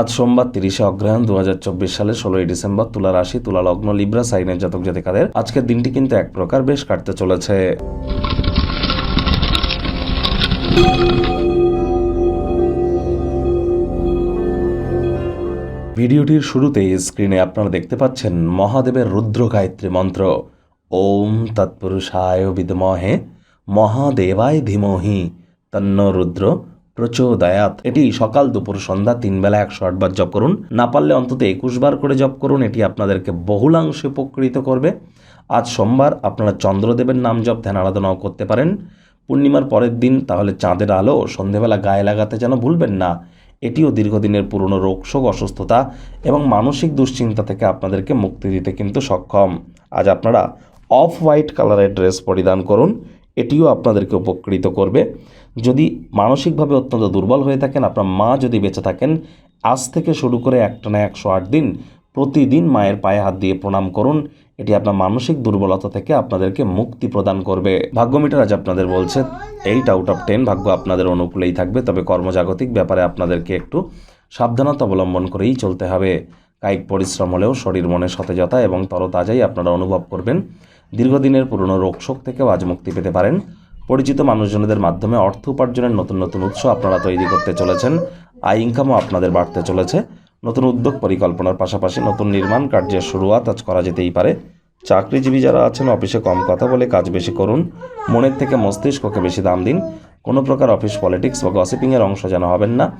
আজ সোমবার তিরিশে অগ্রহায়ণ দু হাজার চব্বিশ সালে ষোলোই ডিসেম্বর তুলা রাশি, তুলা লগ্ন, লিব্রা, সাইনের জাতক জাতিকাদের আজকের দিনটি কিন্তু এক প্রকার বেশ কাটতে চলেছে। ভিডিওটির শুরুতেই স্ক্রিনে আপনারা দেখতে পাচ্ছেন মহাদেবের রুদ্র গায়ত্রী মন্ত্র। ওম তৎপুরুষায় বিদমহে, মহাদেবায় ধীমহি, তন্ন রুদ্র প্রচোদয়াত। এটি সকাল দুপুর সন্ধ্যা তিন বেলা একশো আটবার জপ করুন। না পারলে অন্তত একুশ বার করে জপ করুন। এটি আপনাদেরকে বহুলাংশে উপকৃত করবে। আজ সোমবার আপনারা চন্দ্রদেবের নাম জপ ধ্যান আরাধনাও করতে পারেন। পূর্ণিমার পরের দিন তাহলে চাঁদের আলো সন্ধেবেলা গায়ে লাগাতে যেন ভুলবেন না। এটিও দীর্ঘদিনের পুরনো রোগশোক অসুস্থতা এবং মানসিক দুশ্চিন্তা থেকে আপনাদেরকে মুক্তি দিতে কিন্তু সক্ষম। আজ আপনারা অফ হোয়াইট কালারের ড্রেস পরিধান করুন। এটিও আপনাদেরকে উপকৃত করবে। যদি মানসিকভাবে অত্যন্ত দুর্বল হয়ে থাকেন, আপনার মা যদি বেঁচে থাকেন, আজ থেকে শুরু করে একটানা একশো আট দিন প্রতিদিন মায়ের পায়ে হাত দিয়ে প্রণাম করুন। এটি আপনার মানসিক দুর্বলতা থেকে আপনাদেরকে মুক্তি প্রদান করবে। ভাগ্যমিটার আজ আপনাদের বলছে এইট আউট অফ টেন ভাগ্য আপনাদের অনুকূলেই থাকবে, তবে কর্মজাগতিক ব্যাপারে আপনাদেরকে একটু সাবধানতা অবলম্বন করেই চলতে হবে। কায়িক পরিশ্রম হলেও শরীর মনে সতেজতা এবং তরতাজাই আপনারা অনুভব করবেন। দীর্ঘদিনের পুরনো রোগশোক থেকেও আজ মুক্তি পেতে পারেন। পরিচিত মানুষজনদের মাধ্যমে অর্থ উপার্জনের নতুন নতুন উৎস আপনারা তৈরি করতে চলেছেন। আয় ইনকামও আপনাদের বাড়তে চলেছে। নতুন উদ্যোগ পরিকল্পনার পাশাপাশি নতুন নির্মাণ কার্যের শুরুয়াত আজ করা যেতেই পারে। চাকরিজীবী যারা আছেন, অফিসে কম কথা বলে কাজ বেশি করুন। মনের থেকে মস্তিষ্ককে বেশি দাম দিন। কোনো প্রকার অফিস পলিটিক্স বা গসিপিংয়ের অংশ যেন হবেন না।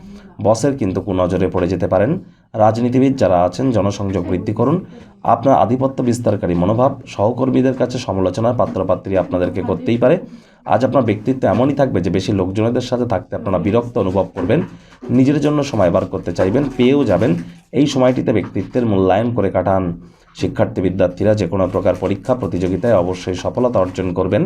বসের কিন্তু কুনজরে পড়ে যেতে পারেন। রাজনীতিবিদ যারা আছেন, জনসংযোগ বৃদ্ধি করুন। আপনার আধিপত্য বিস্তারকারী মনোভাব, সহকর্মীদের কাছে সমালোচনার পাত্রপাত্রী আপনাদেরকে করতেই পারে। আজ আপনার ব্যক্তিত্ব এমনই থাকবে যে বেশি লোকজনদের সাথে থাকতে আপনারা বিরক্ত অনুভব করবেন। নিজের জন্য সময় বার করতে চাইবেন, পেয়েও যাবেন। এই সময়টিতে ব্যক্তিত্বের মূল্যায়ন করে কাটান। শিক্ষার্থী, বিদ্যার্থীরা যে কোনো প্রকার পরীক্ষা, প্রতিযোগিতায় অবশ্যই সফলতা অর্জন করবেন।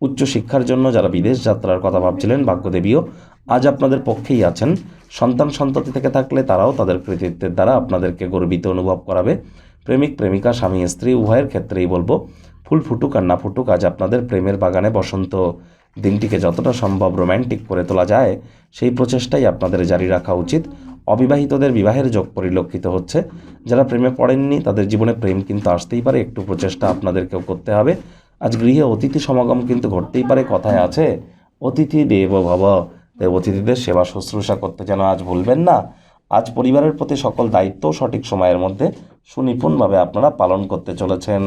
উচ্চ শিক্ষার জন্য যারা বিদেশ যাত্রার কথা ভাবছিলেন ভাগ্যদেবীও, আজ আপনাদের পক্ষেই আছেন। সন্তান সন্ততি থেকে থাকলে তারাও তাদের কৃতিত্বের দ্বারা আপনাদেরকে গর্বিত অনুভব করাবে। প্রেমিক, প্রেমিকা, স্বামী, স্ত্রী, উভয়ের ক্ষেত্রেই বলব, ফুল ফুটুক আর না ফুটুক, আজ আপনাদের প্রেমের বাগানে বসন্ত দিনটিকে যতটা সম্ভব রোম্যান্টিক করে তোলা যায়, সেই প্রচেষ্টাই আপনাদের জারি রাখা উচিত। অবিবাহিতদের বিবাহের যোগ পরিলক্ষিত হচ্ছে। যারা প্রেমে পড়েননি, তাদের জীবনে প্রেম কিন্তু আসতেই পারে। একটু প্রচেষ্টা আপনাদেরকেও করতে হবে। আজ গৃহে অতিথি সমাগম কিন্তু ঘটতেই পারে, কথায় আছে, অতিথি দেব ভব তাই অতিথিদের সেবা শুশ্রূষা করতে যেন আজ ভুলবেন না। আজ পরিবারের প্রতি সকল দায়িত্ব সঠিক সময়ের মধ্যে সুনিপুণভাবে আপনারা পালন করতে চলেছেন।